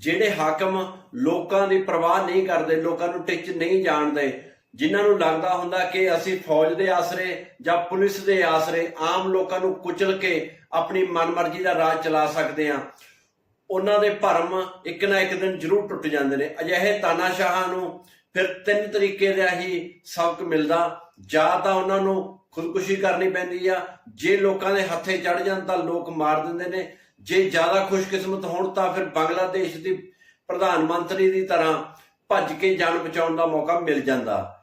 ਜਿਹੜੇ ਹਾਕਮ ਲੋਕਾਂ ਦੀ ਪਰਵਾਹ ਨਹੀਂ ਕਰਦੇ, ਲੋਕਾਂ ਨੂੰ ਟਿੱਚ ਨਹੀਂ ਜਾਣਦੇ, ਜਿਨ੍ਹਾਂ ਨੂੰ ਲੱਗਦਾ ਹੁੰਦਾ ਕਿ ਅਸੀਂ ਫੌਜ ਦੇ ਆਸਰੇ ਜਾਂ ਪੁਲਿਸ ਦੇ ਆਸਰੇ ਆਮ ਲੋਕਾਂ ਨੂੰ ਕੁਚਲ ਕੇ ਆਪਣੀ ਮਨਮਰਜ਼ੀ ਦਾ ਰਾਜ ਚਲਾ ਸਕਦੇ ਹਾਂ, ਉਹਨਾਂ ਦੇ ਭਰਮ ਇੱਕ ਨਾ ਇੱਕ ਦਿਨ ਜ਼ਰੂਰ ਟੁੱਟ ਜਾਂਦੇ ਨੇ। ਅਜਿਹੇ ਤਾਨਾਸ਼ਾਹਾਂ ਨੂੰ ਫਿਰ ਤਿੰਨ ਤਰੀਕੇ ਦਾ ਹੀ ਸਬਕ ਮਿਲਦਾ। ਜਾਂ ਤਾਂ ਉਹਨਾਂ ਨੂੰ ਖੁਦਕੁਸ਼ੀ ਕਰਨੀ ਪੈਂਦੀ ਆ। ਜੇ ਲੋਕਾਂ ਦੇ ਹੱਥੇ ਚੜ ਜਾਣ ਤਾਂ ਲੋਕ ਮਾਰ ਦਿੰਦੇ ਨੇ। ਜੇ ਜ਼ਿਆਦਾ ਖੁਸ਼ਕਿਸਮਤ ਹੋਣ ਤਾਂ ਫਿਰ ਬੰਗਲਾਦੇਸ਼ ਦੀ ਪ੍ਰਧਾਨ ਮੰਤਰੀ ਦੀ ਤਰ੍ਹਾਂ ਭੱਜ ਕੇ ਜਾਨ ਬਚਾਉਣ ਦਾ ਮੌਕਾ ਮਿਲ ਜਾਂਦਾ।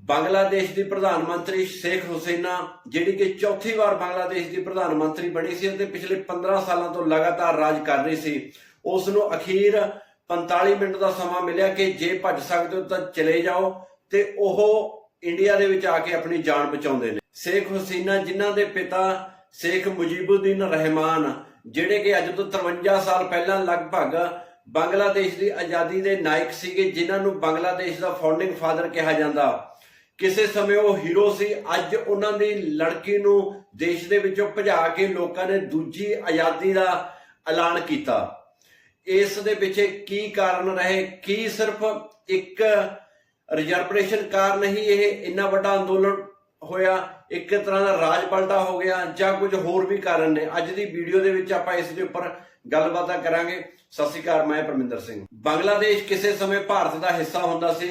ਬੰਗਲਾਦੇਸ਼ ਦੀ ਪ੍ਰਧਾਨ ਮੰਤਰੀ ਸ਼ੇਖ ਹੁਸੈਨਾ, ਜਿਹੜੀ ਕਿ ਚੌਥੀ ਵਾਰ ਬੰਗਲਾਦੇਸ਼ ਦੀ ਪ੍ਰਧਾਨ ਮੰਤਰੀ ਬਣੀ ਸੀ ਅਤੇ ਪਿਛਲੇ 15 ਸਾਲਾਂ ਤੋਂ ਲਗਾਤਾਰ ਰਾਜ ਕਰ ਰਹੀ ਸੀ, ਉਸ ਨੂੰ ਅਖੀਰ 45 ਮਿੰਟ ਦਾ ਸਮਾਂ ਮਿਲਿਆ ਕਿ ਜੇ ਭੱਜ ਸਕਦੇ ਹੋ ਤਾਂ ਚਲੇ ਜਾਓ ਤੇ ਉਹ ਇੰਡੀਆ ਦੇ ਵਿੱਚ ਆ ਕੇ ਆਪਣੀ ਜਾਨ ਬਚਾਉਂਦੇ ਨੇ। ਸ਼ੇਖ ਹੁਸੈਨਾ, ਜਿਨ੍ਹਾਂ ਦੇ ਪਿਤਾ ਸ਼ੇਖ ਮੁਜੀਬੁਦੀਨ ਰਹਿਮਾਨ ਜਿਹੜੇ ਕਿ ਅੱਜ ਤੋਂ 53 ਸਾਲ ਪਹਿਲਾਂ ਲਗਭਗ ਬੰਗਲਾਦੇਸ਼ ਦੀ ਆਜ਼ਾਦੀ ਦੇ ਨਾਇਕ ਸੀਗੇ, ਜਿਨ੍ਹਾਂ ਨੂੰ ਬੰਗਲਾਦੇਸ਼ ਦਾ ਫਾਊਂਡਿੰਗ ਫਾਦਰ ਕਿਹਾ ਜਾਂਦਾ। ਕਿਸੇ ਸਮੇਂ ਉਹ ਹੀਰੋ ਸੀ, ਅੱਜ ਉਹਨਾਂ ਦੀ ਲੜਕੀ ਨੂੰ ਦੇਸ਼ ਦੇ ਵਿੱਚੋਂ ਭਜਾ ਕੇ ਲੋਕਾਂ ਨੇ ਦੂਜੀ ਆਜ਼ਾਦੀ ਦਾ ਐਲਾਨ ਕੀਤਾ। ਇਸ ਦੇ ਪਿੱਛੇ ਕੀ ਕਾਰਨ ਰਹੇ? ਕੀ ਸਿਰਫ ਇੱਕ ਰਿਜ਼ਰਵੇਸ਼ਨ ਕਾਰਨ ਹੀ ਇਹ ਇੰਨਾ ਵੱਡਾ ਅੰਦੋਲਨ ਹੋਇਆ? ਇੱਕ ਤਰ੍ਹਾਂ ਦਾ ਰਾਜ ਪਲਟਾ ਹੋ ਗਿਆ ਜਾਂ ਕੁਝ ਹੋਰ ਵੀ ਕਾਰਨ ਨੇ। ਅੱਜ ਦੀ ਵੀਡੀਓ ਦੇ ਵਿੱਚ ਆਪਾਂ ਇਸ ਦੇ ਉੱਪਰ ਗੱਲਬਾਤਾਂ ਕਰਾਂਗੇ। ਸਤਿ ਸ਼੍ਰੀ ਅਕਾਲ, ਮੈਂ ਪਰਮਿੰਦਰ ਸਿੰਘ। ਬੰਗਲਾਦੇਸ਼ ਕਿਸੇ ਸਮੇਂ ਭਾਰਤ ਦਾ ਹਿੱਸਾ ਹੁੰਦਾ ਸੀ,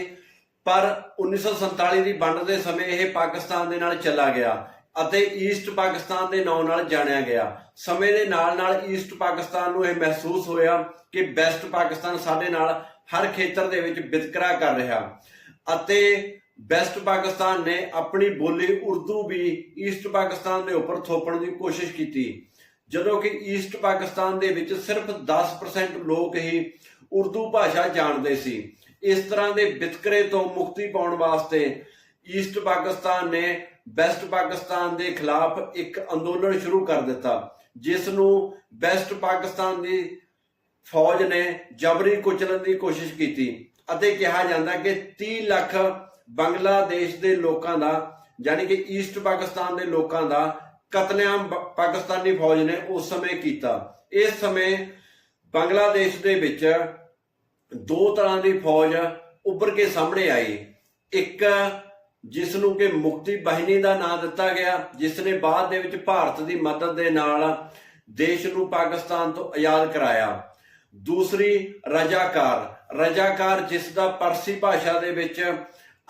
ਪਰ 1947 ਦੀ ਵੰਡ ਦੇ ਸਮੇਂ ਇਹ ਪਾਕਿਸਤਾਨ ਦੇ ਨਾਲ ਚਲਾ ਗਿਆ ਅਤੇ ਈਸਟ ਪਾਕਿਸਤਾਨ ਦੇ ਨਾਂ ਨਾਲ ਜਾਣਿਆ ਗਿਆ। ਸਮੇਂ ਦੇ ਨਾਲ ਨਾਲ ਈਸਟ ਪਾਕਿਸਤਾਨ ਨੂੰ ਇਹ ਮਹਿਸੂਸ ਹੋਇਆ ਕਿ ਵੈਸਟ ਪਾਕਿਸਤਾਨ ਸਾਡੇ ਨਾਲ ਹਰ ਖੇਤਰ ਦੇ ਵਿੱਚ ਵਿਤਕਰਾ ਕਰ ਰਿਹਾ। ਅਤੇ ਵੈਸਟ ਪਾਕਿਸਤਾਨ ਨੇ ਆਪਣੀ ਬੋਲੀ ਉਰਦੂ ਵੀ ਈਸਟ ਪਾਕਿਸਤਾਨ ਦੇ ਉੱਪਰ ਥੋਪਣ ਦੀ ਕੋਸ਼ਿਸ਼ ਕੀਤੀ। ਜਦੋਂ ਕਿ ਈਸਟ ਪਾਕਿਸਤਾਨ ਦੇ ਵਿੱਚ ਸਿਰਫ 10% ਲੋਕ ਹੀ ਉਰਦੂ ਭਾਸ਼ਾ ਜਾਣਦੇ ਸੀ। ਇਸ ਤਰ੍ਹਾਂ ਦੇ ਵਿਤਕਰੇ ਤੋਂ ਮੁਕਤੀ ਪਾਉਣ ਵਾਸਤੇ ਈਸਟ ਪਾਕਿਸਤਾਨ ਨੇ ਵੈਸਟ ਪਾਕਿਸਤਾਨ ਦੇ ਖਿਲਾਫ ਇੱਕ ਅੰਦੋਲਨ ਸ਼ੁਰੂ ਕਰ ਦਿੱਤਾ, ਜਿਸ ਨੂੰ ਵੈਸਟ ਪਾਕਿਸਤਾਨ ਦੀ ਫੌਜ ਨੇ ਜਬਰੀ ਕੁਚਲਣ ਦੀ ਕੋਸ਼ਿਸ਼ ਕੀਤੀ ਅਤੇ ਕਿਹਾ ਜਾਂਦਾ ਕਿ 30 ਲੱਖ ਬੰਗਲਾਦੇਸ਼ ਦੇ ਲੋਕਾਂ ਦਾ, ਯਾਨੀ ਕਿ ਈਸਟ ਪਾਕਿਸਤਾਨ ਦੇ ਲੋਕਾਂ ਦਾ ਕਤਲੇਆਮ ਪਾਕਿਸਤਾਨੀ ਫੌਜ ਨੇ ਉਸ ਸਮੇਂ ਕੀਤਾ। ਇਸ ਸਮੇਂ ਬੰਗਲਾਦੇਸ਼ ਦੇ ਵਿੱਚ ਦੋ ਤਰ੍ਹਾਂ ਦੀ ਫੌਜ ਉੱਭਰ ਕੇ ਸਾਹਮਣੇ ਆਈ। ਇੱਕ ਜਿਸ ਨੂੰ ਕਿ ਮੁਕਤੀ ਬਾਹਿਨੀ ਦਾ ਨਾਮ ਦਿੱਤਾ ਗਿਆ ਜਿਸ ਨੇ ਬਾਅਦ ਦੇ ਵਿੱਚ ਭਾਰਤ ਦੀ ਮਦਦ ਦੇ ਨਾਲ ਦੇਸ਼ ਨੂੰ ਪਾਕਿਸਤਾਨ ਤੋਂ ਆਜ਼ਾਦ ਕਰਾਇਆ। ਦੂਸਰੀ ਰਜਾਕਾਰ ਰਜਾਕਾਰ ਜਿਸ ਦਾ ਪਰਸੀ ਭਾਸ਼ਾ ਦੇ ਵਿੱਚ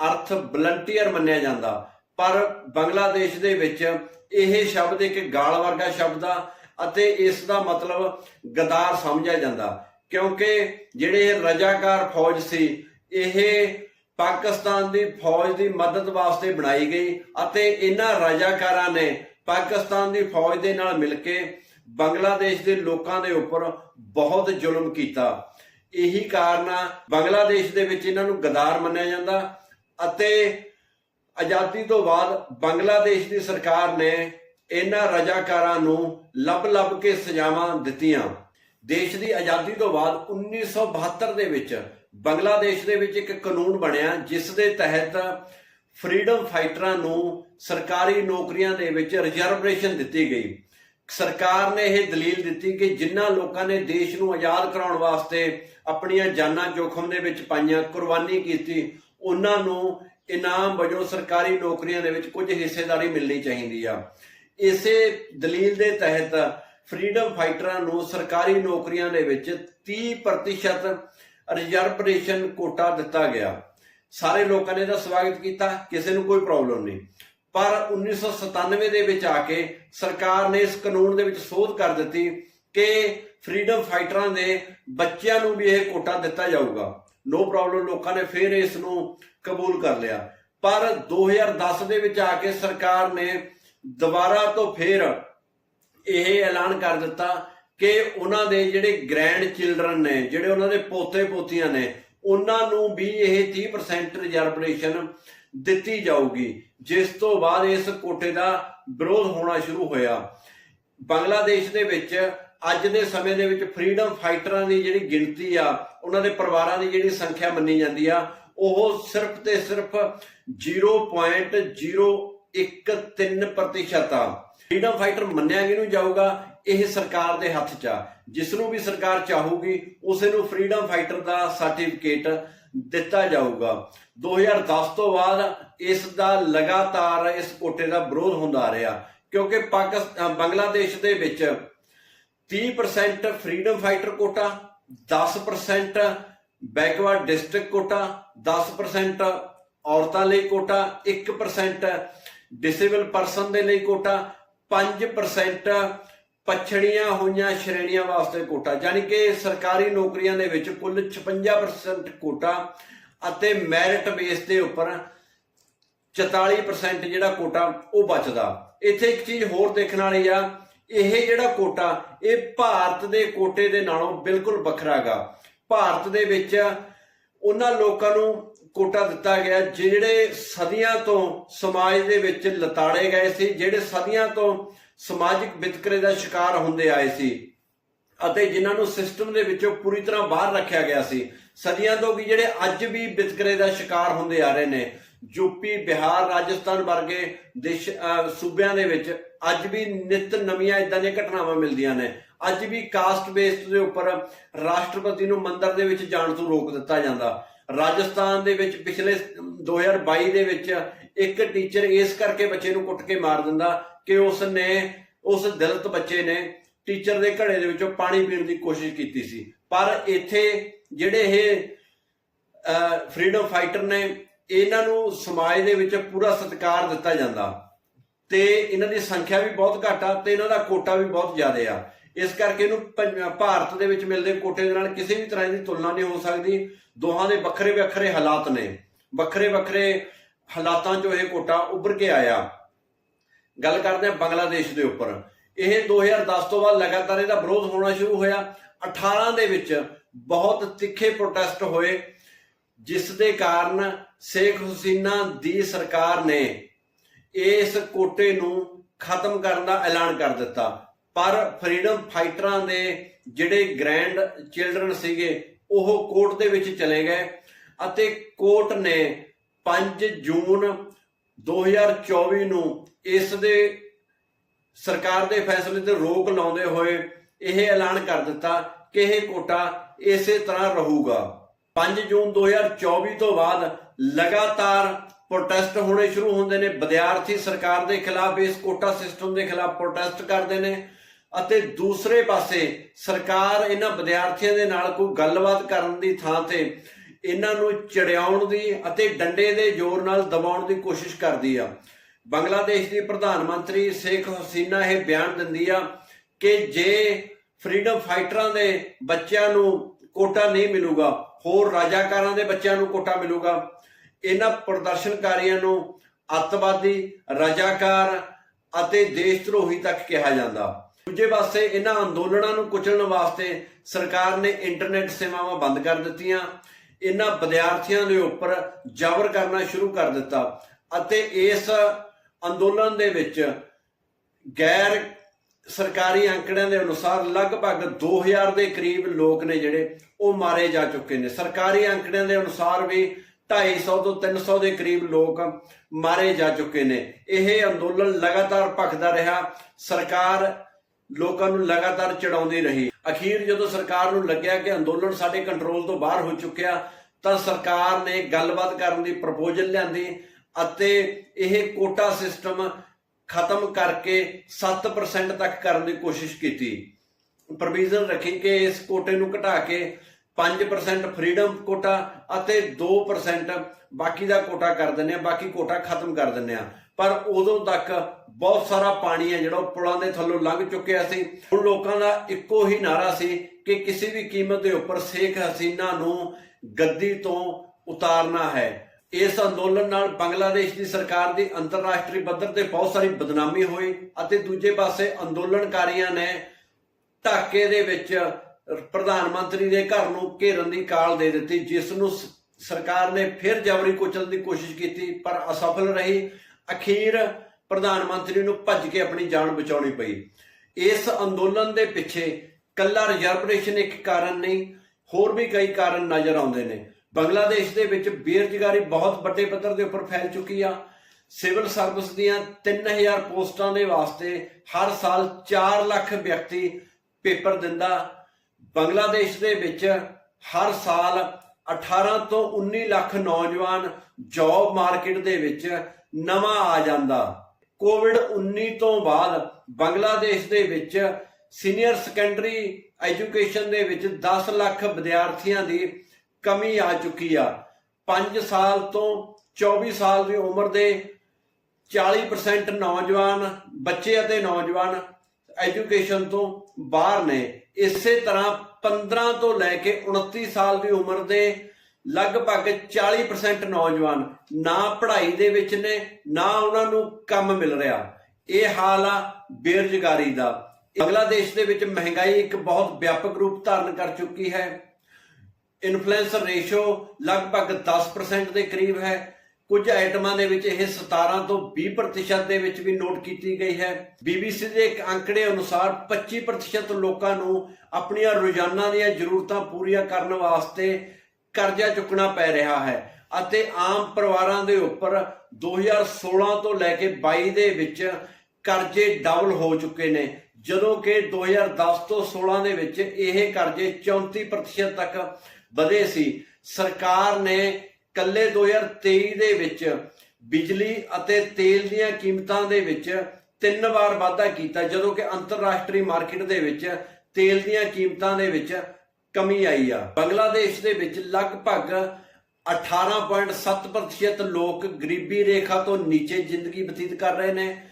ਅਰਥ ਵਲੰਟੀਅਰ ਮੰਨਿਆ ਜਾਂਦਾ। ਪਰ ਬੰਗਲਾਦੇਸ਼ ਦੇ ਵਿੱਚ ਇਹ ਸ਼ਬਦ ਇੱਕ ਗਾਲ ਵਰਗਾ ਸ਼ਬਦ ਆ ਅਤੇ ਇਸ ਦਾ ਮਤਲਬ ਗਦਾਰ ਸਮਝਿਆ ਜਾਂਦਾ। ਕਿਉਂਕਿ ਜਿਹੜੇ ਰਜਾਕਾਰ ਫੌਜ ਸੀ, ਇਹ ਪਾਕਿਸਤਾਨ ਦੀ ਫੌਜ ਦੀ ਮਦਦ ਵਾਸਤੇ ਬਣਾਈ ਗਈ ਅਤੇ ਇਹਨਾਂ ਰਜਾਕਾਰਾਂ ਨੇ ਪਾਕਿਸਤਾਨ ਦੀ ਫੌਜ ਦੇ ਨਾਲ ਮਿਲ ਕੇ ਬੰਗਲਾਦੇਸ਼ ਦੇ ਲੋਕਾਂ ਦੇ ਉੱਪਰ ਬਹੁਤ ਜ਼ੁਲਮ ਕੀਤਾ। ਇਹੀ ਕਾਰਨ ਆ, ਬੰਗਲਾਦੇਸ਼ ਦੇ ਵਿੱਚ ਇਹਨਾਂ ਨੂੰ ਗਦਾਰ ਮੰਨਿਆ ਜਾਂਦਾ ਅਤੇ ਆਜ਼ਾਦੀ ਤੋਂ ਬਾਅਦ ਬੰਗਲਾਦੇਸ਼ ਦੀ ਸਰਕਾਰ ਨੇ ਇਹਨਾਂ ਰਜਾਕਾਰਾਂ ਨੂੰ ਲੱਭ-ਲੱਭ ਕੇ ਸਜ਼ਾਵਾਂ ਦਿੱਤੀਆਂ। ਦੇਸ਼ ਦੀ ਆਜ਼ਾਦੀ ਤੋਂ ਬਾਅਦ 1972 ਦੇ ਵਿੱਚ ਬੰਗਲਾਦੇਸ਼ ਦੇ ਵਿੱਚ ਇੱਕ ਕਾਨੂੰਨ ਬਣਿਆ, ਜਿਸ ਦੇ ਤਹਿਤ ਫਰੀडम ਫਾਈਟਰਾਂ ਨੂੰ ਸਰਕਾਰੀ ਨੌਕਰੀਆਂ ਦੇ ਵਿੱਚ ਰਿਜ਼ਰਵੇਸ਼ਨ ਦਿੱਤੀ ਗਈ। ਸਰਕਾਰ ਨੇ ਇਹ ਦਲੀਲ ਦਿੱਤੀ ਕਿ ਜਿਨ੍ਹਾਂ ਲੋਕਾਂ ਨੇ ਦੇਸ਼ ਨੂੰ ਆਜ਼ਾਦ ਕਰਾਉਣ ਵਾਸਤੇ ਆਪਣੀਆਂ ਜਾਨਾਂ ਜੋਖਮ ਦੇ ਵਿੱਚ ਪਾਈਆਂ, ਕੁਰਬਾਨੀ ਕੀਤੀ ਉਹਨਾਂ ਨੂੰ ਇਨਾਮ ਵਜੋਂ ਸਰਕਾਰੀ ਨੌਕਰੀਆਂ ਦੇ ਵਿੱਚ ਕੁਝ ਹਿੱਸੇਦਾਰੀ ਮਿਲਣੀ ਚਾਹੀਦੀ ਆ। ਇਸੇ ਦਲੀਲ ਦੇ ਤਹਿਤ ਫਰੀडम ਫਾਈਟਰਾਂ ਨੂੰ ਸਰਕਾਰੀ ਨੌਕਰੀਆਂ ਦੇ ਵਿੱਚ 30% ਰਿਜ਼ਰਵੇਸ਼ਨ ਕੋਟਾ ਦਿੱਤਾ ਗਿਆ। ਸਾਰੇ ਲੋਕਾਂ ਨੇ ਇਹਦਾ ਸਵਾਗਤ ਕੀਤਾ, ਕਿਸੇ ਨੂੰ ਕੋਈ ਪ੍ਰੋਬਲਮ ਨਹੀਂ। ਪਰ 1997 ਦੇ ਵਿੱਚ ਆ ਕੇ ਸਰਕਾਰ ਨੇ ਇਸ ਕਾਨੂੰਨ ਦੇ ਵਿੱਚ ਸੋਧ ਕਰ ਦਿੱਤੀ ਕਿ ਫਰੀडम ਫਾਈਟਰਾਂ ਦੇ ਬੱਚਿਆਂ ਨੂੰ ਵੀ ਇਹ ਕੋਟਾ ਦਿੱਤਾ ਜਾਊਗਾ। ਨੋ ਪ੍ਰੋਬਲਮ ਲੋਕਾਂ ਨੇ ਫਿਰ ਇਸ ਨੂੰ ਕਬੂਲ ਕਰ ਲਿਆ। ਪਰ 2010 ਦੇ ਵਿੱਚ ਆ ਕੇ ਸਰਕਾਰ ਨੇ ਦੁਬਾਰਾ ਤੋਂ ਫਿਰ ਇਹ ਐਲਾਨ ਕਰ ਦਿੱਤਾ ਕਿ ਉਹਨਾਂ ਦੇ ਜਿਹੜੇ ਗ੍ਰੈਂਡ ਚਿਲਡਰਨ ਨੇ, ਜਿਹੜੇ ਉਹਨਾਂ ਦੇ ਪੋਤੇ ਪੋਤੀਆਂ ਨੇ, ਉਹਨਾਂ ਨੂੰ ਵੀ ਇਹ 30% ਰਿਜ਼ਰਵੇਸ਼ਨ ਦਿੱਤੀ ਜਾਊਗੀ, ਜਿਸ ਤੋਂ ਬਾਅਦ ਇਸ ਕੋਟੇ ਦਾ ਵਿਰੋਧ ਹੋਣਾ ਸ਼ੁਰੂ ਹੋਇਆ। ਬੰਗਲਾਦੇਸ਼ ਦੇ ਵਿੱਚ ਅੱਜ ਦੇ ਸਮੇਂ ਦੇ ਵਿੱਚ ਫਰੀडम ਫਾਈਟਰਾਂ ਦੀ ਜਿਹੜੀ ਗਿਣਤੀ ਆ, ਉਹਨਾਂ ਦੇ ਪਰਿਵਾਰਾਂ ਦੀ ਜਿਹੜੀ ਸੰਖਿਆ ਮੰਨੀ ਜਾਂਦੀ ਆ, ਉਹ ਸਿਰਫ ਤੇ ਸਿਰਫ 0.013% ਫਰੀडम ਫਾਈਟਰ ਮੰਨਿਆ ਕਿਹਨੂੰ ਜਾਊਗਾ? ਇਹ ਸਰਕਾਰ ਦੇ ਹੱਥ 'ਚ ਆ। ਜਿਸ ਨੂੰ ਵੀ ਸਰਕਾਰ ਚਾਹੂਗੀ ਉਸੇ ਨੂੰ ਫਰੀडम ਫਾਈਟਰ ਦਾ ਸਰਟੀਫਿਕੇਟ ਦਿੱਤਾ ਜਾਊਗਾ। 2010 ਤੋਂ ਬਾਅਦ ਇਸ ਦਾ ਲਗਾਤਾਰ ਇਸ ਕੋਟੇ ਦਾ ਵਿਰੋਧ ਹੁੰਦਾ ਰਿਹਾ, ਕਿਉਂਕਿ ਪਾਕਿਸਤਾਨ ਬੰਗਲਾਦੇਸ਼ ਦੇ ਵਿੱਚ 30% freedom fighter quota 10% backward district quota 10% ਔਰਤਾਂ ਲਈ ਕੋਟਾ 1% ਡਿਸੇਬਲ ਪਰਸਨ ਦੇ ਲਈ ਕੋਟਾ 5% ਪਛੜੀਆਂ ਹੋਈਆਂ ਸ਼੍ਰੇਣੀਆਂ ਵਾਸਤੇ ਕੋਟਾ ਯਾਨੀ ਕਿ ਸਰਕਾਰੀ ਨੌਕਰੀਆਂ ਦੇ ਵਿੱਚ ਕੁੱਲ 56% ਕੋਟਾ ਅਤੇ ਮੈਰਿਟ ਬੇਸ ਦੇ ਉੱਪਰ 44% ਜਿਹੜਾ ਕੋਟਾ ਉਹ ਬਚਦਾ। ਇੱਥੇ ਇੱਕ ਚੀਜ਼ ਹੋਰ ਦੇਖਣ ਵਾਲੀ ਆ ਇਹ ਜਿਹੜਾ ਕੋਟਾ, ਇਹ ਭਾਰਤ ਦੇ ਕੋਟੇ ਦੇ ਨਾਲੋਂ ਬਿਲਕੁਲ ਵੱਖਰਾ ਗਾ। ਭਾਰਤ ਦੇ ਵਿੱਚ ਉਹਨਾਂ ਲੋਕਾਂ ਨੂੰ ਕੋਟਾ ਦਿੱਤਾ ਗਿਆ, ਜਿਹੜੇ ਸਦੀਆਂ ਤੋਂ ਸਮਾਜ ਦੇ ਵਿੱਚ ਲਤਾੜੇ ਗਏ ਸੀ, ਜਿਹੜੇ ਸਦੀਆਂ ਤੋਂ ਸਮਾਜਿਕ ਵਿਤਕਰੇ ਦਾ ਸ਼ਿਕਾਰ ਹੁੰਦੇ ਆਏ ਸੀ ਅਤੇ ਜਿਨ੍ਹਾਂ ਨੂੰ ਸਿਸਟਮ ਦੇ ਵਿੱਚੋਂ ਪੂਰੀ ਤਰ੍ਹਾਂ ਬਾਹਰ ਰੱਖਿਆ ਗਿਆ ਸੀ। ਸਦੀਆਂ ਤੋਂ ਵੀ ਜਿਹੜੇ ਅੱਜ ਵੀ ਵਿਤਕਰੇ ਦਾ ਸ਼ਿਕਾਰ ਹੁੰਦੇ ਆ ਰਹੇ ਨੇ ਯੂਪੀ ਬਿਹਾਰ, ਰਾਜਸਥਾਨ ਵਰਗੇ ਦੇਸ਼ ਸੂਬਿਆਂ ਦੇ ਵਿੱਚ ਅੱਜ ਵੀ ਨਿਤ ਨਵੀਆਂ ਇਦਾਂ ਦੀਆਂ ਘਟਨਾਵਾਂ ਮਿਲਦੀਆਂ ਨੇ। ਅੱਜ ਵੀ ਕਾਸਟ ਬੇਸਡ ਦੇ ਉੱਪਰ ਰਾਸ਼ਟਰਪਤੀ ਨੂੰ ਮੰਦਰ ਦੇ ਵਿੱਚ ਜਾਣ ਤੋਂ ਰੋਕ ਦਿੱਤਾ ਜਾਂਦਾ। ਰਾਜਸਥਾਨ ਦੇ ਵਿੱਚ ਪਿਛਲੇ 2022 ਦੇ ਵਿੱਚ ਇੱਕ ਟੀਚਰ ਇਸ ਕਰਕੇ ਬੱਚੇ ਨੂੰ ਕੁੱਟ ਕੇ ਮਾਰ ਦਿੰਦਾ ਕਿ ਉਸ ਨੇ ਉਸ ਦਲਿਤ ਬੱਚੇ ਨੇ ਟੀਚਰ ਦੇ ਘੜੇ ਦੇ ਵਿੱਚੋਂ ਪਾਣੀ ਪੀਣ ਦੀ ਕੋਸ਼ਿਸ਼ ਕੀਤੀ ਸੀ। ਪਰ ਇੱਥੇ ਜਿਹੜੇ ਇਹ ਫਰੀडम ਫਾਈਟਰ ਨੇ, ਇਹਨਾਂ ਨੂੰ ਸਮਾਜ ਦੇ ਵਿੱਚ ਪੂਰਾ ਸਤਿਕਾਰ ਦਿੱਤਾ ਜਾਂਦਾ। ਤੇ ਇਹਨਾਂ ਦੀ ਸੰਖਿਆ ਵੀ ਬਹੁਤ ਘੱਟ ਆ ਤੇ ਇਹਨਾਂ ਦਾ ਕੋਟਾ ਵੀ ਬਹੁਤ ਜ਼ਿਆਦਾ ਆ। ਇਸ ਕਰਕੇ ਇਹਨੂੰ ਭਾਰਤ ਦੇ ਵਿੱਚ ਮਿਲਦੇ ਕੋਟੇ ਦੇ ਨਾਲ ਕਿਸੇ ਵੀ ਤਰ੍ਹਾਂ ਦੀ ਤੁਲਨਾ ਨਹੀਂ ਹੋ ਸਕਦੀ। ਦੋਹਾਂ ਦੇ ਵੱਖਰੇ ਵੱਖਰੇ ਹਾਲਾਤ ਨੇ। ਵੱਖਰੇ ਵੱਖਰੇ ਹਾਲਾਤਾਂ 'ਚੋਂ ਇਹ ਕੋਟਾ ਉੱਭਰ ਕੇ ਆਇਆ। ਗੱਲ ਕਰਦੇ ਹਾਂ ਬੰਗਲਾਦੇਸ਼ ਦੇ ਉੱਪਰ। ਇਹ 2010 ਤੋਂ ਬਾਅਦ ਲਗਾਤਾਰ ਇਹਦਾ ਵਿਰੋਧ ਹੋਣਾ ਸ਼ੁਰੂ ਹੋਇਆ। 18 ਦੇ ਵਿੱਚ ਬਹੁਤ ਤਿੱਖੇ ਪ੍ਰੋਟੈਸਟ ਹੋਏ, ਜਿਸ ਦੇ ਕਾਰਨ ਸ਼ੇਖ ਹਸੀਨਾ ਦੀ ਸਰਕਾਰ ਨੇ ਇਸ ਕੋਟੇ ਨੂੰ ਖਤਮ ਕਰਨ ਦਾ ਐਲਾਨ ਕਰ ਦਿੱਤਾ। ਪਰ ਫਰੀडम ਫਾਈਟਰਾਂ ਦੇ ਜਿਹੜੇ ਗ੍ਰੈਂਡ ਚਿਲਡਰਨ ਸੀਗੇ, ਉਹ ਕੋਰਟ ਦੇ ਵਿੱਚ ਚਲੇ ਗਏ ਅਤੇ ਕੋਰਟ ਨੇ 5 ਜੂਨ 2024 ਨੂੰ ਇਸ ਦੇ ਸਰਕਾਰ ਦੇ ਫੈਸਲੇ ਤੇ ਰੋਕ ਲਾਉਂਦੇ ਹੋਏ ਇਹ ਐਲਾਨ ਕਰ ਦਿੱਤਾ ਕਿ ਇਹ ਕੋਟਾ ਇਸੇ ਤਰ੍ਹਾਂ ਰਹੂਗਾ। 5 ਜੂਨ 2024 ਤੋਂ ਬਾਅਦ ਲਗਾਤਾਰ ਪ੍ਰੋਟੈਸਟ ਹੋਣੇ ਸ਼ੁਰੂ ਹੁੰਦੇ ਨੇ। ਵਿਦਿਆਰਥੀ ਸਰਕਾਰ ਦੇ ਖਿਲਾਫ ਇਸ ਕੋਟਾ ਸਿਸਟਮ ਦੇ ਖਿਲਾਫ ਪ੍ਰੋਟੈਸਟ ਕਰਦੇ ਨੇ ਅਤੇ ਦੂਸਰੇ ਪਾਸੇ ਸਰਕਾਰ ਇਹਨਾਂ ਵਿਦਿਆਰਥੀਆਂ ਦੇ ਨਾਲ ਕੋਈ ਗੱਲਬਾਤ ਕਰਨ ਦੀ ਥਾਂ ਤੇ ਇਹਨਾਂ ਨੂੰ ਚੜਿਆਉਣ ਦੀ ਅਤੇ ਡੰਡੇ ਦੇ ਜ਼ੋਰ ਨਾਲ ਦਬਾਉਣ ਦੀ ਕੋਸ਼ਿਸ਼ ਕਰਦੀ ਆ। ਬੰਗਲਾਦੇਸ਼ ਦੀ ਪ੍ਰਧਾਨ ਮੰਤਰੀ ਸ਼ੇਖ ਹਸੀਨਾ ਇਹ ਬਿਆਨ ਦਿੰਦੀ ਆ ਕਿ ਜੇ ਫਰੀडम ਫਾਈਟਰਾਂ ਦੇ ਬੱਚਿਆਂ ਨੂੰ ਕੋਟਾ ਨਹੀਂ ਮਿਲੂਗਾ। ਹੋਰ ਰਾਜਾਕਾਰਾਂ ਦੇ ਬੱਚਿਆਂ ਨੂੰ ਕੋਟਾ ਮਿਲੂਗਾ। ਇਹਨਾਂ ਪ੍ਰਦਰਸ਼ਨਕਾਰੀਆਂ ਨੂੰ ਅੱਤਵਾਦੀ, ਰਾਜਾਕਾਰ ਅਤੇ ਦੇਸ਼ ਧਰੋਹੀ ਤੱਕ ਕਿਹਾ ਜਾਂਦਾ। ਦੂਜੇ ਪਾਸੇ ਇਹਨਾਂ ਅੰਦੋਲਨਾਂ ਨੂੰ ਕੁਚਲਣ ਵਾਸਤੇ ਸਰਕਾਰ ਨੇ ਇੰਟਰਨੈਟ ਸੇਵਾਵਾਂ ਬੰਦ ਕਰ ਦਿੱਤੀਆਂ। ਇਹਨਾਂ ਵਿਦਿਆਰਥੀਆਂ ਦੇ ਉੱਪਰ ਜ਼ਬਰ ਕਰਨਾ ਸ਼ੁਰੂ ਕਰ ਦਿੱਤਾ ਅਤੇ ਇਸ ਅੰਦੋਲਨ ਦੇ ਵਿੱਚ ਗੈਰ ਸਰਕਾਰੀ ਅੰਕੜਿਆਂ ਦੇ ਅਨੁਸਾਰ ਲਗਭਗ 2000 ਦੇ ਕਰੀਬ ਲੋਕ ਨੇ ਜਿਹੜੇ ਉਹ ਮਾਰੇ ਜਾ ਚੁੱਕੇ ਨੇ। ਸਰਕਾਰੀ ਅੰਕੜਿਆਂ ਦੇ ਅਨੁਸਾਰ ਵੀ 250 ਤੋਂ 300 ਦੇ ਕਰੀਬ ਲੋਕ ਮਾਰੇ ਜਾ ਚੁੱਕੇ ਨੇ। ਇਹ ਅੰਦੋਲਨ ਲਗਾਤਾਰ ਭਖਦਾ ਰਿਹਾ। ਸਰਕਾਰ ਲੋਕਾਂ ਨੂੰ ਲਗਾਤਾਰ ਚੜਾਉਂਦੀ ਰਹੀ। ਅਖੀਰ ਜਦੋਂ ਸਰਕਾਰ ਨੂੰ ਲੱਗਿਆ ਕਿ ਅੰਦੋਲਨ ਸਾਡੇ ਕੰਟਰੋਲ ਤੋਂ ਬਾਹਰ ਹੋ ਚੁੱਕਿਆ, ਤਾਂ ਸਰਕਾਰ ਨੇ ਗੱਲਬਾਤ ਕਰਨ ਦੀ ਪ੍ਰਪੋਜ਼ਲ ਲਿਆਂਦੀ ਅਤੇ ਇਹ ਕੋਟਾ ਸਿਸਟਮ ਖਤਮ ਕਰਕੇ 7% ਤੱਕ ਕਰਨ ਦੀ ਕੋਸ਼ਿਸ਼ ਕੀਤੀ। ਪ੍ਰੋਵੀਜ਼ਨ ਰੱਖੀ ਕਿ ਇਸ ਕੋਟੇ ਨੂੰ ਘਟਾ ਕੇ 5% ਫਰੀडम ਕੋਟਾ ਅਤੇ 2% ਬਾਕੀ ਦਾ ਕੋਟਾ ਕਰ ਦਿੰਨੇ ਆ ਬਾਕੀ ਕੋਟਾ ਖਤਮ ਕਰ ਦਿੰਨੇ ਆ ਪਰ ਉਦੋਂ ਤੱਕ ਬਹੁਤ ਸਾਰਾ ਪਾਣੀ ਹੈ ਜਿਹੜਾ ਉਹ ਪੁਲਾਂ ਦੇ ਥੱਲੋਂ ਲੰਘ ਚੁੱਕਿਆ ਸੀ। ਹੁਣ ਲੋਕਾਂ ਦਾ ਇੱਕੋ ਹੀ ਨਾਰਾ ਸੀ ਕਿ ਕਿਸੇ ਵੀ ਕੀਮਤ ਦੇ ਉੱਪਰ ਸ਼ੇਖ ਹਸੀਨਾ ਨੂੰ ਗੱਦੀ ਤੋਂ ਉਤਾਰਨਾ ਹੈ। ਇਸ ਅੰਦੋਲਨ ਨਾਲ ਬੰਗਲਾਦੇਸ਼ ਦੀ ਸਰਕਾਰ ਦੀ ਅੰਤਰਰਾਸ਼ਟਰੀ ਪੱਧਰ ਤੇ ਬਹੁਤ ਸਾਰੀ ਬਦਨਾਮੀ ਹੋਈ ਅਤੇ ਦੂਜੇ ਪਾਸੇ ਅੰਦੋਲਨਕਾਰੀਆਂ ਨੇ ਢਾਕੇ ਦੇ ਵਿੱਚ ਪ੍ਰਧਾਨ ਮੰਤਰੀ ਦੇ ਘਰ ਨੂੰ ਘੇਰਨ ਦੀ ਕਾਲ ਦੇ ਦਿੱਤੀ, ਜਿਸ ਨੂੰ ਸਰਕਾਰ ਨੇ ਫਿਰ ਜਬਰੀ ਕੁਚਲਣ ਦੀ ਕੋਸ਼ਿਸ਼ ਕੀਤੀ, ਪਰ ਅਸਫਲ ਰਹੀ। ਅਖੀਰ ਪ੍ਰਧਾਨ ਮੰਤਰੀ ਨੂੰ ਭੱਜ ਕੇ ਆਪਣੀ ਜਾਨ ਬਚਾਉਣੀ ਪਈ। ਇਸ ਅੰਦੋਲਨ ਦੇ ਪਿੱਛੇ ਕੱਲਾ ਰਿਜ਼ਰਵੇਸ਼ਨ ਇੱਕ ਕਾਰਨ ਨਹੀਂ, ਹੋਰ ਵੀ ਕਈ ਕਾਰਨ ਨਜ਼ਰ ਆਉਂਦੇ ਨੇ। ਬੰਗਲਾਦੇਸ਼ ਦੇ ਵਿੱਚ ਬੇਰੁਜ਼ਗਾਰੀ ਬਹੁਤ ਵੱਡੇ ਪੱਧਰ ਦੇ ਉੱਪਰ ਫੈਲ ਚੁੱਕੀ ਆ। ਸਿਵਲ ਸਰਵਿਸ ਦੀਆਂ 3000 ਪੋਸਟਾਂ ਦੇ ਵਾਸਤੇ ਹਰ ਸਾਲ 4 ਲੱਖ ਵਿਅਕਤੀ ਪੇਪਰ ਦਿੰਦਾ। ਬੰਗਲਾਦੇਸ਼ ਦੇ ਵਿੱਚ ਹਰ ਸਾਲ 18 ਤੋਂ 19 ਲੱਖ ਨੌਜਵਾਨ ਜੌਬ ਮਾਰਕੀਟ ਦੇ ਵਿੱਚ ਨਵਾਂ ਆ ਜਾਂਦਾ। ਕੋਵਿਡ 19 ਤੋਂ ਬਾਅਦ ਬੰਗਲਾਦੇਸ਼ ਦੇ ਵਿੱਚ ਸੀਨੀਅਰ ਸੈਕੰਡਰੀ ਐਜੂਕੇਸ਼ਨ ਦੇ ਵਿੱਚ 10 ਲੱਖ ਵਿਦਿਆਰਥੀਆਂ ਦੀ ਕਮੀ ਆ ਚੁੱਕੀ ਆ। 5 ਸਾਲ ਤੋਂ 24 ਸਾਲ ਦੀ ਉਮਰ ਦੇ 40% ਨੌਜਵਾਨ, ਬੱਚੇ ਅਤੇ ਨੌਜਵਾਨ ਐਜੂਕੇਸ਼ਨ ਤੋਂ ਬਾਹਰ ਨੇ। ਇਸੇ ਤਰ੍ਹਾਂ 15 ਤੋਂ ਲੈ ਕੇ 29 ਸਾਲ ਦੀ ਉਮਰ ਦੇ ਲਗਭਗ 40% ਨੌਜਵਾਨ ਨਾ ਪੜ੍ਹਾਈ ਦੇ ਵਿੱਚ ਨੇ, ਨਾ ਉਹਨਾਂ ਨੂੰ ਕੰਮ ਮਿਲ ਰਿਹਾ। ਇਹ ਹਾਲ ਆ ਬੇਰੁਜ਼ਗਾਰੀ ਦਾ। ਬੰਗਲਾਦੇਸ਼ ਦੇ ਵਿੱਚ ਮਹਿੰਗਾਈ ਇੱਕ ਬਹੁਤ ਵਿਆਪਕ ਰੂਪ ਧਾਰਨ ਕਰ ਚੁੱਕੀ ਹੈ। ਇਨਫਲੇਸ਼ਨ ਰੇਸ਼ੋ ਲਗਭਗ 10% ਦੇ ਕਰੀਬ ਹੈ। ਕੁਝ ਆਈਟਮਾਂ ਦੇ ਵਿੱਚ ਇਹ 17 ਤੋਂ 20% ਦੇ ਵਿੱਚ ਵੀ ਨੋਟ ਕੀਤੀ ਗਈ ਹੈ। BBC ਦੇ ਇੱਕ ਅੰਕੜੇ ਅਨੁਸਾਰ 25% ਲੋਕਾਂ ਨੂੰ ਆਪਣੀਆਂ ਰੋਜ਼ਾਨਾ ਦੀਆਂ ਜ਼ਰੂਰਤਾਂ ਪੂਰੀਆਂ ਕਰਨ ਵਾਸਤੇ ਕਰਜ਼ਾ ਚੁੱਕਣਾ ਪੈ ਰਿਹਾ ਹੈ ਅਤੇ ਆਮ ਪਰਿਵਾਰਾਂ ਦੇ ਉੱਪਰ 2016 ਤੋਂ ਲੈ ਕੇ 22 ਦੇ ਵਿੱਚ ਕਰਜ਼ੇ ਡਬਲ ਹੋ ਚੁੱਕੇ ਨੇ, ਜਦੋਂ ਕਿ 2010 ਤੋਂ 16 ਦੇ ਵਿੱਚ ਇਹ ਕਰਜ਼ੇ 34% ਤੱਕ ਵਧੇ ਸੀ। ਸਰਕਾਰ ਨੇ ਕੱਲੇ 2023 ਦੇ ਵਿੱਚ ਬਿਜਲੀ ਅਤੇ ਤੇਲ ਦੀਆਂ ਕੀਮਤਾਂ ਦੇ ਵਿੱਚ ਤਿੰਨ ਵਾਰ ਵਾਧਾ ਕੀਤਾ, ਜਦੋਂ ਕਿ ਅੰਤਰਰਾਸ਼ਟਰੀ ਮਾਰਕੀਟ ਦੇ ਵਿੱਚ ਤੇਲ ਦੀਆਂ ਕੀਮਤਾਂ ਦੇ ਵਿੱਚ ਕਮੀ ਆਈ ਆ। ਬੰਗਲਾਦੇਸ਼ ਦੇ ਵਿੱਚ ਲਗਭਗ 18.7% ਲੋਕ ਗਰੀਬੀ ਰੇਖਾ ਤੋਂ ਨੀਚੇ ਜ਼ਿੰਦਗੀ ਬਤੀਤ ਕਰ ਰਹੇ ਨੇ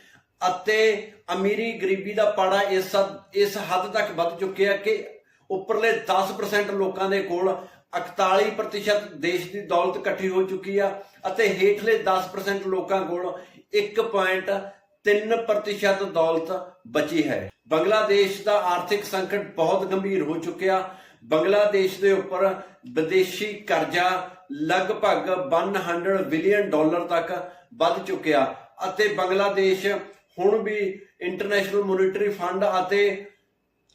ਅਤੇ ਅਮੀਰੀ ਗਰੀਬੀ ਦਾ ਪਾੜਾ ਇਸ ਹੱਦ- ਇਸ ਹੱਦ ਤੱਕ ਵੱਧ ਚੁੱਕਿਆ ਕਿ ਉੱਪਰਲੇ 10% ਲੋਕਾਂ ਦੇ ਕੋਲ 41% ਦੇਸ਼ ਦੀ ਦੌਲਤ ਇਕੱਠੀ ਹੋ ਚੁੱਕੀ ਆ ਅਤੇ ਹੇਠਲੇ 10% ਲੋਕਾਂ ਕੋਲ 1.3% ਦੌਲਤ ਬਚੀ ਹੈ। ਬੰਗਲਾਦੇਸ਼ ਦਾ ਆਰਥਿਕ ਸੰਕਟ ਬਹੁਤ ਗੰਭੀਰ ਹੋ ਚੁੱਕਿਆ। ਬੰਗਲਾਦੇਸ਼ ਦੇ ਉੱਪਰ ਵਿਦੇਸ਼ੀ ਕਰਜ਼ਾ ਲਗਭਗ 100 ਬਿਲੀਅਨ ਡਾਲਰ ਤੱਕ ਵੱਧ ਚੁੱਕਿਆ ਅਤੇ ਬੰਗਲਾਦੇਸ਼ ਹੁਣ ਵੀ ਇੰਟਰਨੈਸ਼ਨਲ ਮੋਨਿਟਰੀ ਫੰਡ ਅਤੇ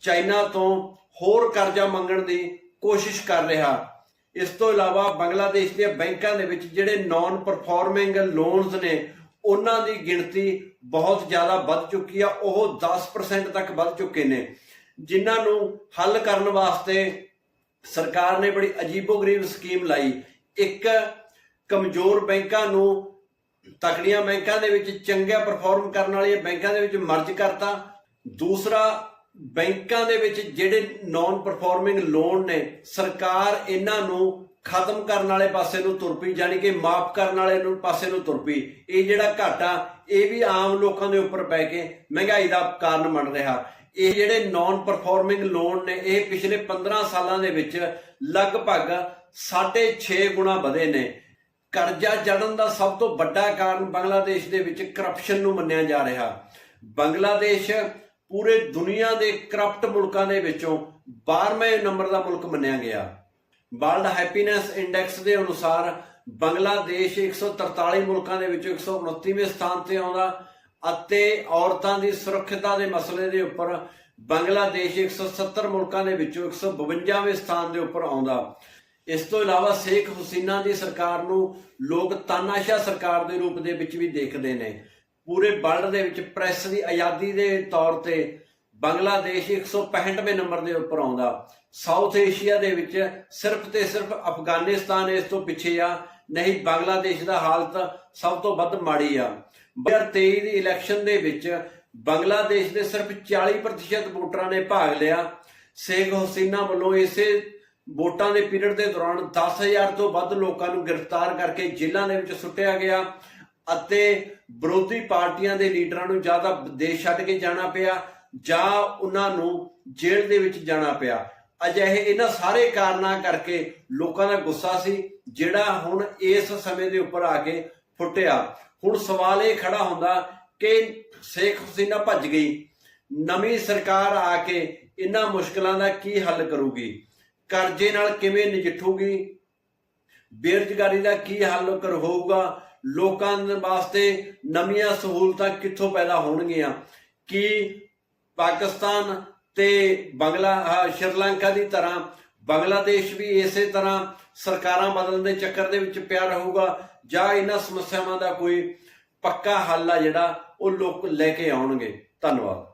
ਚਾਈਨਾ ਤੋਂ ਹੋਰ ਕਰਜ਼ਾ ਮੰਗਣ ਦੀ ਕੋਸ਼ਿਸ਼ ਕਰ ਰਿਹਾ। ਇਸ ਤੋਂ ਇਲਾਵਾ ਬੰਗਲਾਦੇਸ਼ ਦੇ ਬੈਂਕਾਂ ਦੇ ਵਿੱਚ ਜਿਹੜੇ ਨਾਨ ਪਰਫਾਰਮਿੰਗ ਲੋਨਸ ਨੇ, ਉਹਨਾਂ ਦੀ ਗਿਣਤੀ ਬਹੁਤ ਜ਼ਿਆਦਾ ਵੱਧ ਚੁੱਕੀ ਆ। ਉਹ 10% ਤੱਕ ਵੱਧ ਚੁੱਕੇ ਨੇ। ਜਿਨ੍ਹਾਂ ਨੂੰ ਹੱਲ ਕਰਨ ਵਾਸਤੇ ਸਰਕਾਰ ਨੇ ਬੜੀ ਅਜੀਬੋ-ਗਰੀਬ ਸਕੀਮ ਲਾਈ। ਇੱਕ ਕਮਜ਼ੋਰ ਬੈਂਕਾਂ ਨੂੰ ਤਕੜੀਆਂ ਬੈਂਕਾਂ ਦੇ ਵਿੱਚ ਚੰਗਾ ਪਰਫਾਰਮ ਕਰਨ ਵਾਲੀਆਂ ਬੈਂਕਾਂ ਦੇ ਵਿੱਚ ਮਰਜ ਕਰਤਾ। ਦੂਸਰਾ ਬੈਂਕਾਂ ਦੇ ਵਿੱਚ ਜਿਹੜੇ ਨਾਨ ਪਰਫਾਰਮਿੰਗ ਲੋਨ ਨੇ, ਸਰਕਾਰ ਇਹਨਾਂ ਨੂੰ ਖਤਮ ਕਰਨ ਵਾਲੇ ਪਾਸੇ ਨੂੰ ਤੁਰ ਪਈ ਜਾਨੀ ਕਿ ਮਾਫ ਕਰਨ ਵਾਲੇ ਨੂੰ ਪਾਸੇ ਨੂੰ ਤੁਰ ਪਈ ਇਹ ਜਿਹੜਾ ਘਾਟਾ, ਇਹ ਵੀ ਆਮ ਲੋਕਾਂ ਦੇ ਉੱਪਰ ਪੈ ਕੇ ਮਹਿੰਗਾਈ ਦਾ ਕਾਰਨ ਬਣ ਰਿਹਾ। ਇਹ ਜਿਹੜੇ ਨਾਨ ਪਰਫਾਰਮਿੰਗ ਲੋਨ ਨੇ, ਇਹ ਪਿਛਲੇ 15 ਸਾਲਾਂ ਦੇ ਵਿੱਚ ਲਗਭਗ 6.5 ਗੁਣਾ ਵਧੇ ਨੇ। ਕਰਜ਼ਾ ਚੜਨ ਦਾ ਸਭ ਤੋਂ ਵੱਡਾ ਕਾਰਨ ਬੰਗਲਾਦੇਸ਼ ਦੇ ਵਿੱਚ ਕਰਪਸ਼ਨ ਨੂੰ ਮੰਨਿਆ ਜਾ ਰਿਹਾ। ਬੰਗਲਾਦੇਸ਼ ਪੂਰੇ ਦੁਨੀਆ ਦੇ ਕਰਪਟ ਮੁਲਕਾਂ ਦੇ ਵਿੱਚੋਂ 12ਵੇਂ ਨੰਬਰ ਦਾ ਮੁਲਕ ਮੰਨਿਆ ਗਿਆ। ਵਰਲਡ ਹੈਪੀਨੈਸ ਇੰਡੈਕਸ ਦੇ ਅਨੁਸਾਰ ਬੰਗਲਾਦੇਸ਼ 143 ਮੁਲਕਾਂ ਦੇ ਵਿੱਚੋਂ 129ਵੇਂ ਸਥਾਨ ਤੇ ਆਉਂਦਾ ਅਤੇ ਔਰਤਾਂ ਦੀ ਸੁਰੱਖਿਅਤਾ ਦੇ ਮਸਲੇ ਦੇ ਉੱਪਰ ਬੰਗਲਾਦੇਸ਼ 170 ਮੁਲਕਾਂ ਦੇ ਵਿੱਚੋਂ 152ਵੇਂ ਸਥਾਨ ਦੇ ਉੱਪਰ ਆਉਂਦਾ। ਇਸ ਤੋਂ ਇਲਾਵਾ ਸ਼ੇਖ ਹਸੀਨਾ ਦੀ ਸਰਕਾਰ ਨੂੰ ਲੋਕ ਤਾਨਾਸ਼ਾਹ ਸਰਕਾਰ ਦੇ ਰੂਪ ਦੇ ਵਿੱਚ ਵੀ ਦੇਖਦੇ ਨੇ। ਪੂਰੇ ਵਰਲਡ ਦੇ ਵਿੱਚ ਪ੍ਰੈਸ ਦੀ ਆਜ਼ਾਦੀ ਦੇ ਤੌਰ ਤੇ ਬੰਗਲਾਦੇਸ਼ 165ਵੇਂ ਨੰਬਰ ਦੇ ਉੱਪਰ ਆਉਂਦਾ। ਸਾਊਥ ਏਸ਼ੀਆ ਦੇ ਵਿੱਚ ਸਿਰਫ ਤੇ ਸਿਰਫ ਅਫਗਾਨਿਸਤਾਨ ਇਸ ਤੋਂ ਪਿੱਛੇ ਆ, ਨਹੀਂ, ਬੰਗਲਾਦੇਸ਼ ਦਾ ਹਾਲਤ ਸਭ ਤੋਂ ਵੱਧ ਮਾੜੀ ਆ। 2023 ਦੀ ਇਲੈਕਸ਼ਨ ਦੇ ਵਿੱਚ ਬੰਗਲਾਦੇਸ਼ ਦੇ ਸਿਰਫ 40% ਵੋਟਰਾਂ ਨੇ ਭਾਗ ਲਿਆ। ਸ਼ੇਖ ਹਸੀਨਾ ਵੱਲੋਂ ਇਸੇ ਵੋਟਾਂ ਦੇ ਪੀਰੀਅਡ ਦੇ ਦੌਰਾਨ 10000 ਤੋਂ ਵੱਧ ਲੋਕਾਂ ਨੂੰ ਗ੍ਰਿਫਤਾਰ ਕਰਕੇ ਜੇਲ੍ਹਾਂ ਦੇ ਵਿੱਚ ਸੁੱਟਿਆ ਗਿਆ। ਅਤੇ ਵਿਰੋਧੀ ਪਾਰਟੀਆਂ ਦੇ ਲੀਡਰਾਂ ਨੂੰ ਜ਼ਿਆਦਾ ਦੇਸ਼ ਛੱਡ ਕੇ ਜਾਣਾ ਪਿਆ ਜਾਂ ਉਹਨਾਂ ਨੂੰ ਜੇਲ੍ਹ ਦੇ ਵਿੱਚ ਜਾਣਾ ਪਿਆ। ਅਜਿਹੇ ਇਹਨਾਂ ਸਾਰੇ ਕਾਰਨਾਂ ਕਰਕੇ ਲੋਕਾਂ ਦਾ ਗੁੱਸਾ ਸੀ, ਜਿਹੜਾ ਹੁਣ ਇਸ ਸਮੇਂ ਦੇ ਉੱਪਰ ਆ ਕੇ ਫੁੱਟਿਆ। ਹੁਣ ਸਵਾਲ ਇਹ ਖੜਾ ਹੁੰਦਾ ਕਿ ਸ਼ੇਖ ਹਸੀਨਾ ਭੱਜ ਗਈ। ਨਵੀਂ ਸਰਕਾਰ ਆ ਕੇ ਇਹਨਾਂ ਮੁਸ਼ਕਲਾਂ ਦਾ ਕੀ ਹੱਲ ਕਰੂਗੀ? ਕਰਜ਼ੇ ਨਾਲ ਕਿਵੇਂ ਨਜਿੱਠੂਗੀ? ਬੇਰੁਜ਼ਗਾਰੀ ਦਾ ਕੀ ਹੱਲ ਕਰ ਹੋਊਗਾ? ਲੋਕਾਂ ਦੇ ਵਾਸਤੇ ਨਵੀਆਂ ਸਹੂਲਤਾਂ ਕਿੱਥੋਂ ਪੈਦਾ ਹੋਣਗੀਆਂ? ਕੀ ਪਾਕਿਸਤਾਨ ਤੇ ਬੰਗਲਾ ਸ਼੍ਰੀਲੰਕਾ ਦੀ ਤਰ੍ਹਾਂ ਬੰਗਲਾਦੇਸ਼ ਵੀ ਇਸੇ ਤਰ੍ਹਾਂ ਸਰਕਾਰਾਂ ਬਦਲਣ ਦੇ ਚੱਕਰ ਦੇ ਵਿੱਚ ਪਿਆ ਰਹੂਗਾ? ਜਾਂ ਇਹਨਾਂ ਸਮੱਸਿਆਵਾਂ ਦਾ ਕੋਈ ਪੱਕਾ ਹੱਲ ਆ ਜਿਹੜਾ ਉਹ ਲੋਕ ਲੈ ਕੇ ਆਉਣਗੇ? ਧੰਨਵਾਦ।